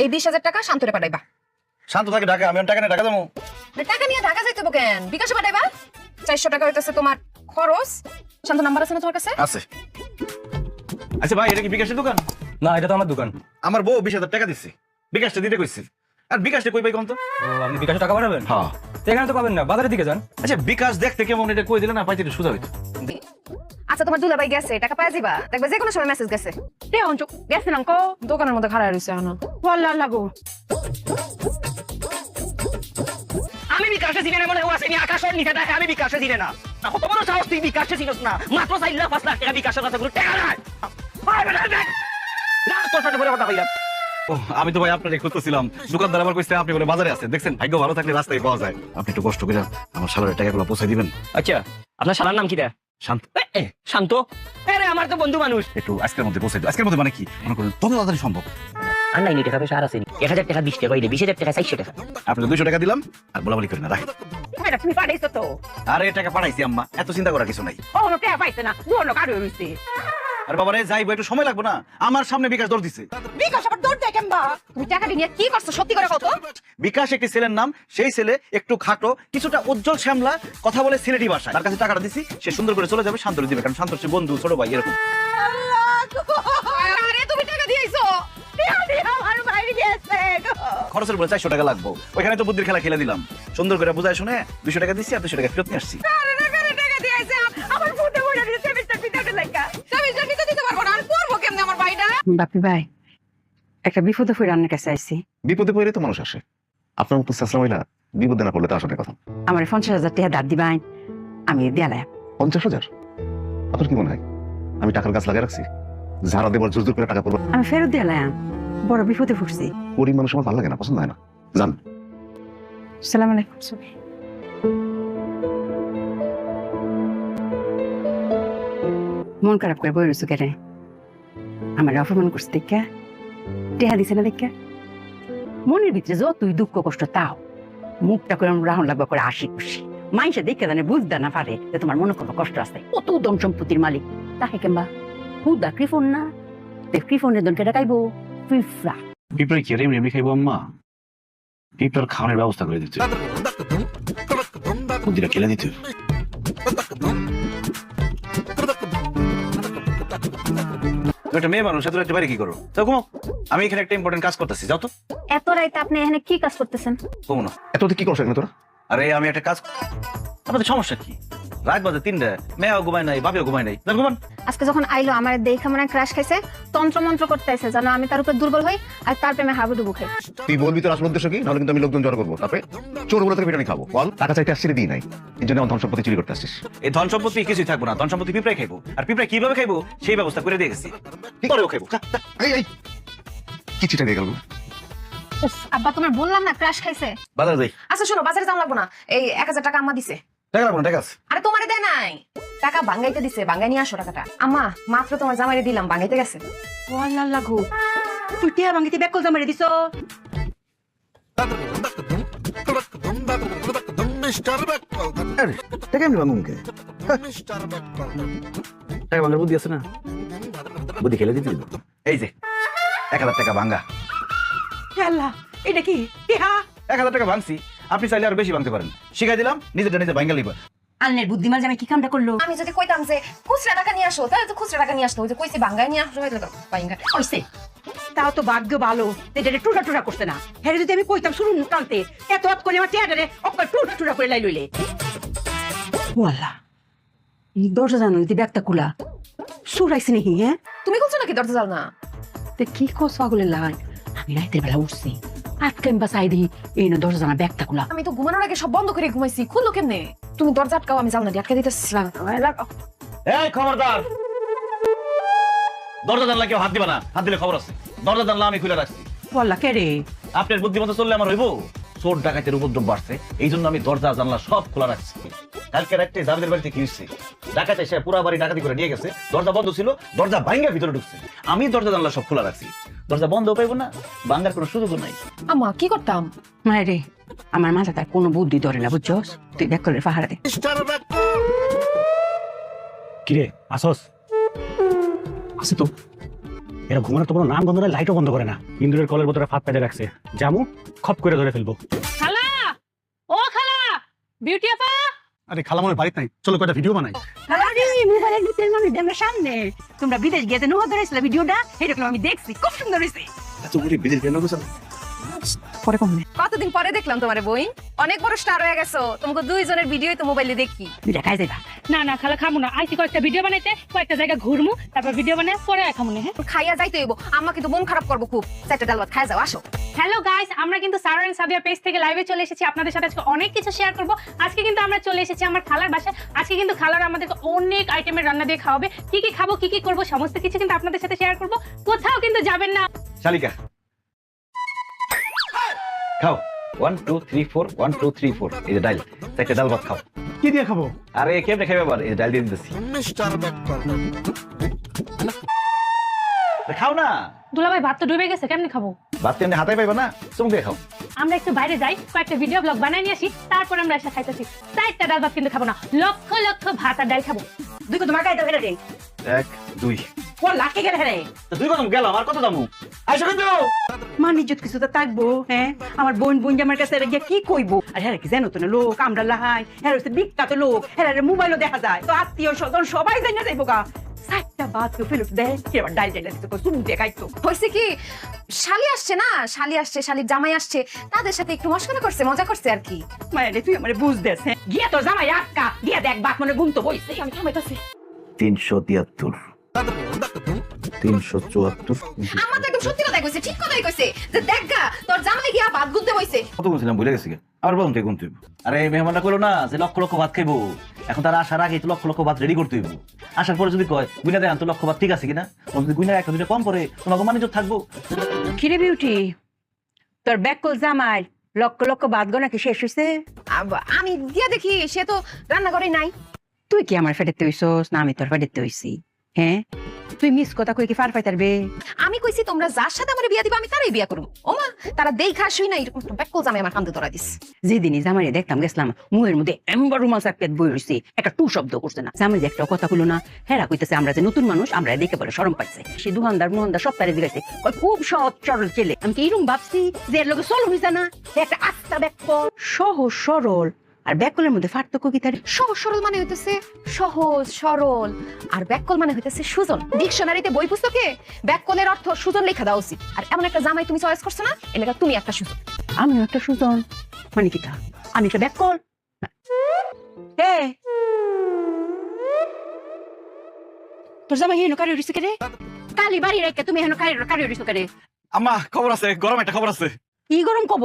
এই বিশ হাজার টাকা শান্তরে পাঠাইবা। শান্ত থাকে ঢাকা আমি টাকা নিয়ে টাকা দেবো। টাকা নিয়ে ঢাকা যাইতে কেন? বিকাশে পাঠাইবা? চারশো টাকা হইতেছে তোমার খরচ। শান্ত নাম্বার আছে না তোমার কাছে? আছে। আচ্ছা ভাই এটা কি বিকাশের দোকান? না এটা তো আমার দোকান। আমার বউ বিশ হাজার টাকা দিচ্ছে বিকাশটা দিতে কইছি। আর বিকাশটা কই পাই কোন তো? আপনি বিকাশে টাকা পাঠাবেন? হ্যাঁ। তো এখানে তো পাবেন না বাজারের দিকে যান। আচ্ছা বিকাশ দেখতে কেমন? এটা কই দিলে না পাইতে একটু সোজা হইতো। আচ্ছা তোমার দুলাভাই গেছে টাকা পাই যাবা দেখবে যে কোনো সময় মেসেজ গেছে। তে অঞ্চু গেছেন অঙ্ক দোকানের মধ্যে খাড়া রয়েছে এখন। বল্লা লাগো আমি বিকাশে চিনি না মনে আছে নি আকাশের নিচে দেখে আমি বিকাশে চিনি না। না কত বড় সাহস তুই বিকাশে চিনস না। মাত্র চার লাখ পাঁচ লাখ টাকা বিকাশের কাছে কোনো টাকা নাই। তোর সাথে কথা কইলাম। আমি তো ভাই আপনার খুঁজতেছিলাম। দোকানদার আমার কইছে আপনি বলে বাজারে আছেন। দেখছেন ভাগ্য ভালো থাকলে রাস্তায় পাওয়া যায়। আপনি একটু কষ্ট করে আমার সালারের টাকাগুলো পৌঁছে দিবেন। আচ্ছা আপনার শালার নাম কি রে? শান্ত। শান্ত? আরে আমার তো বন্ধু মানুষ। একটু আজকের মধ্যে পৌঁছে আজকের মধ্যে মানে কি? মনে করুন তত তাড়াতাড়ি সম্ভব। আর নাই টাকা পয়সা আর আছে এক হাজার টাকা বিশ টাকা বিশ হাজার টাকা চারশো টাকা। আপনি দুশো টাকা দিলাম আর বলাবলি করি না রাখেন তুমি পাঠাইছো তো? আরে টাকা পাঠাইছি আম্মা। এত চিন্তা করার কিছু নাই। ও টাকা পাইছে না দুটো কারও হইছে। আর বাবা রে যাইবো একটু সময় লাগবে না? আমার সামনে বিকাশ দৌড় দিছে। বিকাশ আবার দৌড় দেয় কেমবা? তুমি নিয়ে কি করছ সত্যি করে কত? বিকাশ একটি ছেলের নাম সেই ছেলে একটু খাটো কিছুটা উজ্জ্বল শ্যামলা কথা বলে সিলেটি ভাষায় তার কাছে টাকাটা দিছি সে সুন্দর করে চলে যাবে শান্তর দিবে কারণ শান্তর সে বন্ধু ছোট ভাই এরকম। আরে তুমি টাকা দিয়েছ খরচের বলে চারশো টাকা লাগবো। ওইখানে তো বুদ্ধির খেলা খেলে দিলাম। সুন্দর করে বুঝায় শুনে দুশো টাকা দিচ্ছি আর দুশো টাকা ফেরত নিয়ে আসছি টাকা দিয়েছে আমার ফুটে ফুটে দিতে মিস্টার পিতাকে লাগা আমি জানি তো দিতে পারব না আর করব কেমনে আমার ভাইটা বাপি ভাই একটা বিপদে ফুয়ে রান্নার কাছে আইছি। বিপদে পড়লে তো মানুষ আসে। আপনার মতো চেষ্টা মহিলা বিপদে না পড়লে তো আসলে কথা। আমার পঞ্চাশ হাজার টাকা ধার দিবাই আমি দেয়ালাম পঞ্চাশ হাজার? আপনার কি মনে হয়? আমি টাকার গাছ লাগিয়ে রাখছি ঝাড়া দেবার জোর জোর করে টাকা পড়ব আমি ফেরত দেয়ালাম বড় বিপদে ফুটছি গরিব মানুষ আমার ভালো লাগে না পছন্দ হয় না। জান সালাম আলাইকুম মন খারাপ করে বই রয়েছো কেন আমার অপমান করছে দেখা টেহা দিছে না দেখা মনের ভিতরে যতই দুঃখ কষ্ট তাও মুখটা করে রাহন লাগবে করে হাসি খুশি মাইসে দেখে জানে বুঝতে না পারে যে তোমার মনে কোনো কষ্ট আছে কত দম সম্পত্তির মালিক তাকে কেমবা হুদা কৃপন না তে কৃপনের দনকে ডাকাইবো পিফরা পিঁপড়ে কি রেম রেমি খাইবো আম্মা পিঁপড়ার খাওয়ানোর ব্যবস্থা করে দিতে বুদ্ধিটা খেলে দিতে তুমি একটা মেয়ে মানুষ এত রাতে বাইরে কি করো তো ঘুমো আমি এখানে একটা ইম্পর্টেন্ট কাজ করতেছি যাও তো। এত রাইতে আপনি এখানে কি কাজ করতেছেন? ঘুমো না। এত কি করছ এখানে তোরা? আরে আমি একটা কাজ আপনাদের সমস্যা কি? রাত বাজে তিনটা মেয়েও ঘুমায় নাই বাবিও ঘুমায় নাই। যান ঘুমান। আজকে যখন আইলো আমার দেখে মনে ক্রাশ খাইছে তন্ত্র মন্ত্র করতে আইছে যেন আমি তার উপর দুর্বল হই আর তার প্রেমে হাবুডুবু খাই। তুই বলবি তোর আসল উদ্দেশ্য কি? নাহলে কিন্তু আমি লোকজন জড়ো করব। তারপরে চোর বলে তোর পিটানি খাব। বল টাকা চাইতে আসছি দিই নাই। এই জন্য আমার ধন সম্পত্তি চুরি করতে আসছিস। এই ধন সম্পত্তি কিছুই থাকব না। ধন সম্পত্তি পিঁপড়াই খাইবো। আর পিঁপড়া কীভাবে খাইবো? সেই ব্যবস্থা করে দিয়ে গেছি। কি করেও খাইবো। কি চিটা দিয়ে গেল? আব্বা তোমার বললাম না ক্রাশ খাইছে? বাজার যাই। আচ্ছা শোনো বাজারে যাওয়া লাগবো না। এই এক হাজার টাকা আম্মা দিছে। টাকা লাগবো না টাকা আছে। আরে তোমারে দেয় নাই। টাকা বাঙ্গাইতে দিছে বাঙ্গাই নিয়ে আসো টাকাটা। আম্মা মাত্র তোমার জামাইরে দিলাম বাঙ্গাইতে গেছে। ও আল্লাহ লাগু। তুই ব্যাকল দিছ? টাকা কে? টাকা ভাঙার বুদ্ধি আছে না? বুদ্ধি খেলে দিতে এই যে এক হাজার টাকা ভাঙ্গা আল্লাহ এটা কি? এক হাজার টাকা ভাঙছি। আপনি চাইলে আর বেশি ভাঙতে পারেন। শিখাই দিলাম নিজেটা নিজে ভাঙ্গা লিবা আন্নের বুদ্ধিমান জামাই কি কামটা করল? আমি যদি কইতাম যে খুচরা টাকা নিয়ে আসো তাহলে তো খুচরা টাকা নিয়ে আসতো ওই যে কইছি বাঙ্গাই নিয়ে আসো হইল তো বাঙ্গা হইছে তাও তো ভাগ্য ভালো এটা টুটা টুটা করতে না। হ্যাঁ যদি আমি কইতাম শুরু টানতে এত অত করে আমার টেয়ারে অক্কা টুটা টুটা করে লাই লইলে। ওয়াল্লা এই দরজা জানো যদি ব্যাগটা কুলা সুরাইছে নাকি হ্যাঁ? তুমি বলছো নাকি দরজা যাও না তে কি কস পাগলের লাই আমি রাইতের বেলা উঠছি। আটকে আমি বাসাই দিই? এই না দরজা জানা ব্যাগটা কুলা আমি তো ঘুমানোর আগে সব বন্ধ করে ঘুমাইছি। খুললো কেমনে? তুমি দরজা আটকাও আমি না আটকে দিতেছিলাম এই খবরদার! দরজা জানলা কেউ হাত দিবা না। হাত দিলে খবর আছে। দরজা জানলা আমি খুলে রাখছি। ওয়াল্লা কে রে? আপনার বুদ্ধিমতো চললে আমার হইব? চোর ডাকাতের উপদ্রব বাড়ছে। এই জন্য আমি দরজা জানলা সব খোলা রাখছি। কালকে রাত্রে বাড়িতে কি হচ্ছে ডাকাত এসে পুরা বাড়ি ডাকাতি করে নিয়ে গেছে। দরজা বন্ধ ছিল দরজা ভাঙ্গা ভিতরে ঢুকছে। আমি দরজা জানলা সব খোলা রাখছি। দরজা বন্ধ পাইবো না ভাঙ্গার কোনো সুযোগ নাই। আম্মা কি করতাম? মায়ের রে আমার মাথা তার কোনো বুদ্ধি ধরে না বুঝছস তুই ব্যাগ করে পাহাড়ে দে। কিরে আসস? আছে তো। এরা ঘুমানোর তো কোনো নাম গন্ধ নাই লাইটও বন্ধ করে না। ইন্দুরের কলের বোতলে ফাঁদ পেতে রাখছে। জামু খপ করে ধরে ফেলব। খালা! ও খালা! বিউটি আপা! আরে খালা মনে বাড়িতে নাই। চলো কয়টা ভিডিও বানাই। মোবাইলের ভিতরে মানুষ আমার সামনে। তোমরা বিদেশ গিয়ে নোয়া ধরেছিল ভিডিওটা এরকম আমি দেখছি খুব সুন্দর হয়েছে। পরে কতদিন পরে দেখলাম তোমার বই? অনেক বড় স্টার হয়ে গেছো। তোমাকে দুইজনের ভিডিও তো মোবাইলে দেখি। দুইটা খাই যাইবা। না না খালা খামু না। কয়েকটা ভিডিও বানাইতে কয়েকটা জায়গা ঘুরমু তারপর ভিডিও বানাই পরে খামু না হ্যাঁ? খাইয়া যাইতে হইব। আম্মা কিন্তু মন খারাপ করব খুব। চারটা ডাল ভাত খাই যাও আসো। হ্যালো গাইস আমরা কিন্তু সারা এন্ড সাবিয়া পেজ থেকে লাইভে চলে এসেছি। আপনাদের সাথে আজকে অনেক কিছু শেয়ার করব। আজকে কিন্তু আমরা চলে এসেছি আমার খালার বাসায়। আজকে কিন্তু খালার আমাদেরকে অনেক আইটেমের রান্না দিয়ে খাওয়াবে। কি কি খাব কি কি করব সমস্ত কিছু কিন্তু আপনাদের সাথে শেয়ার করব। কোথাও কিন্তু যাবেন না। শালিকা। খাও। One two three four one two three four এই যে ডাল চারটে ডাল ভাত খাও। কি দিয়ে খাব? আরে কেমনে খাবে আবার? এই ডাল দিয়ে দিতেছি। খাও না। দুলাভাই ভাত তো ডুবে গেছে কেমনে খাব? ভাত কেমনে হাতে পাইবে না? চুমুক দিয়ে খাও। আমরা একটু বাইরে যাই কয়েকটা ভিডিও ব্লগ বানাই নিয়ে আসি তারপর আমরা এসে খাইতেছি। চারটা ডাল ভাত কিন্তু খাব না লক্ষ লক্ষ ভাত আর ডাল খাব। দুই কত এক দুই। ও লাখে গেলে তো দুই কদম আর কত দামু? আইসো কিন্তু মান ইজ্জত কিছু তো থাকব হ্যাঁ? আমার বোন বোন আমার কাছে গিয়ে কি কইবো? আর হ্যাঁ কি জানো তো না লোক আমরা লাহাই। হ্যাঁ হচ্ছে বিখ্যাত লোক হ্যাঁ মোবাইলও দেখা যায়। তো আত্মীয় স্বজন সবাই জানা যাইবো গা। সাতটা বাদ কেউ ফেরত দেয় এবার ডাল ডাল দিতে চুমু দিয়ে খাইতো হয়েছে কি শালি আসছে না? শালি আসছে শালির জামাই আসছে। তাদের সাথে একটু মস্করা করছে মজা করছে আর কি। মায়েরে তুই আমার বুঝ দেস হ্যাঁ গিয়া তোর জামাই আটকা গিয়া দেখ বাপ মনে ঘুম তো বইছে। আমি থামাইতাছি তিনশো তিয়াত্তর। তিনশো চুয়াত্তর আমার তো একদম সত্যি কথাই কইছে ঠিক কথাই কইছে যে দেখ গা তোর জামাই গিয়া ভাত গুনতে বইছে। কত বলছিলাম ভুলে গেছি আর বলুন তুই গুনতে আরে মেহমানটা করল না যে লক্ষ লক্ষ ভাত খাইবো। এখন তারা আসার আগে তো লক্ষ লক্ষ ভাত রেডি করতে হইব। আসার পরে যদি কয় গুইনা দেন তো লক্ষ ভাত ঠিক আছে কিনা? ও যদি গুইনা একটা দুটো কম করে তোমাকে মানে থাকব। কিরে বিউটি তোর ব্যাককল জামাই? লক্ষ লক্ষ বাদ গো নাকি শেষ হয়েছে আব- আমি দিয়া দেখি সে তো রান্না রান্নাঘরে নাই। তুই কি আমার ফেটেতে হইছস? না আমি তোর ফেটেতে হইছি। হ্যাঁ? তুই মিস কথা কই কি পাইতার বে? আমি কইছি তোমরা যার সাথে আমার বিয়া দিবা আমি তারই বিয়া করব। ওমা তারা দেখা শুই না এরকম একটা ব্যাককল জামাই আমার কান্দে ধরা দিস যেদিনই জামাই দেখতাম গেছিলাম মুহের মধ্যে এমবার রুমাল বই রইছে একটা টু শব্দ করছে না। জামাই যে একটা কথা হলো না হেরা কইতেছে আমরা যে নতুন মানুষ আমরা দেখে বলে শরম পাইছে। সে দুহানদার মোহনদার সব তারে দিগাইছে কয় খুব সহজ সরল ছেলে। আমি কি এরকম ভাবছি যে এর লগে চল হইছে না? একটা আস্তা ব্যাককল সহজ সরল। আর ব্যাককলের মধ্যে পার্থক্য কি তার? সহজ সরল মানে হইতেছে সহজ সরল। আর ব্যাককল মানে হইতেছে সুজন। ডিকশনারিতে বই পুস্তকে ব্যাককলের অর্থ সুজন লেখা দেওয়া উচিত। আর এমন একটা জামাই তুমি চয়েস করছ না? এলাকা তুমি একটা সুজন। আমিও একটা সুজন। মানে কি তা? আমি একটা ব্যাককল। হে! তোর জামাই হেন কারি উড়িছে কেরে কালি বাড়ি রেখে তুমি হেন কারি কারি উড়িছো কেরে আম্মা খবর আছে। গরম একটা খবর আছে। কি গরম কব?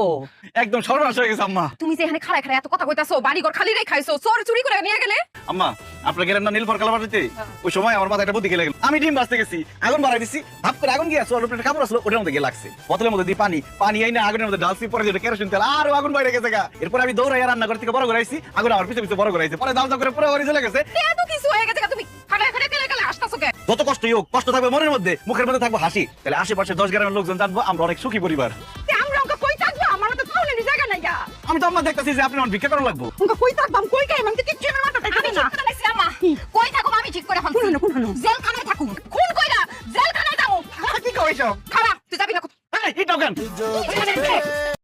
একদম সর্বনাশ হয়ে গেছে আম্মা। তুমি যে এখানে খাড়ায় খাড়ায় এত কথা কইতাছো বাড়ি ঘর খালি রেখাইছো চোর চুরি করে নিয়ে গেলে? আম্মা আপনার গেলেন না নীলফর কালার বাড়িতে? ওই সময় আমার মাথায় একটা বুদ্ধি গেলে গেল। আমি ডিম বাঁচতে গেছি আগুন বাড়াই দিছি ভাব করে আগুন গিয়ে ওর উপরে কাপড় আসলো ওটার মধ্যে গিয়ে লাগছে। বোতলের মধ্যে দিয়ে পানি পানি এই না আগুনের মধ্যে ডালছি পরে যেটা কেরোসিন তেল আর আগুন বাইরে গেছে গা। এরপর আমি দৌড়াই রান্না করে থেকে বড় আইছি আগুন আমার পিছে পিছে বড় করে আইছে। পরে দাম দাম করে পুরো বাড়ি চলে গেছে। এত কিছু হয়ে গেছে তুমি খাড়ায় খাড়ায় গেলে গেলে আসতাছো কে যত কষ্টই হোক কষ্ট থাকবে মনের মধ্যে মুখের মধ্যে থাকব হাসি। তাহলে আশেপাশে দশ গ্রামের লোকজন জানব আমরা অনেক সুখী পরিবার। আমি তো আম্মা দেখতেছি যে আপনি আমার ভিক্ষা করা লাগবো। কই থাকবাম কই কাই মানে কিচ্ছু আমার মাথা থাকে না। ঠিক করে লাইছি আমা কই থাকুম আমি ঠিক করে কোন না হানো কোন হানো জেলখানায় থাকুম। খুন কইরা জেলখানায় যাব। কি কইছো খারাপ তুই যাবি না কোথাও। এই, কেন? কে?